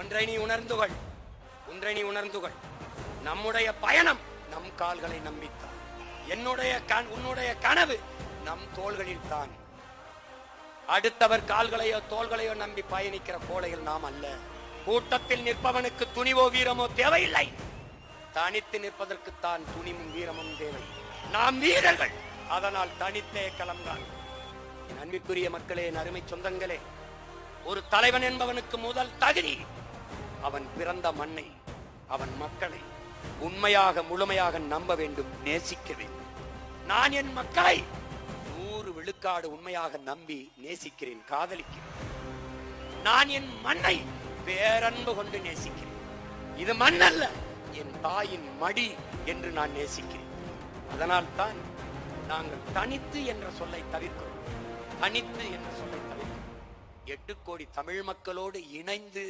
ஒன்றை நீ உணர்ந்துகள். ஒன்றை நீ உணர்ந்துகள். நம்முடைய பயணம் நம் கால்களை நம்பித்தான். என்னுடைய கண் உன்னுடைய கனவு நம் தோள்களில் தான். அடுத்தவர் கால்களையோ தோள்களையோ நம்பி பயணிக்கிற கோலையில் நாம் அல்ல. கூட்டத்தில் நிற்பவனுக்கு துணிவோ வீரமோ தேவையில்லை. தனித்து நிற்பதற்குத்தான் துணிவும் வீரமும் தேவை. நாம் வீரர்கள். அதனால் தனித்தே கிளம்பான் என் அன்பிற்குரிய மக்களே என் அருமை சொந்தங்களே ஒரு தலைவன் என்பவனுக்கு முதல் தகுதி அவன் பிறந்த மண்ணை அவன் மக்களை உண்மையாக முழுமையாக நம்ப வேண்டும் நேசிக்க வேண்டும். நான் என் மக்களை நூறு விழுக்காடு உண்மையாக நம்பி நேசிக்கிறேன் காதலிக்கிறேன். நான் என் மண்ணை பேரன்பு கொண்டு நேசிக்கிறேன். இது மண் அல்ல என் தாயின் மடி என்று நான் நேசிக்கிறேன். அதனால் தான் நாங்கள் தனித்து என்ற சொல்லை தவிர்க்கிறோம். தனித்து என்ற சொல்லை தவிர்க்கிறோம். எட்டு கோடி தமிழ் மக்களோடு இணைந்து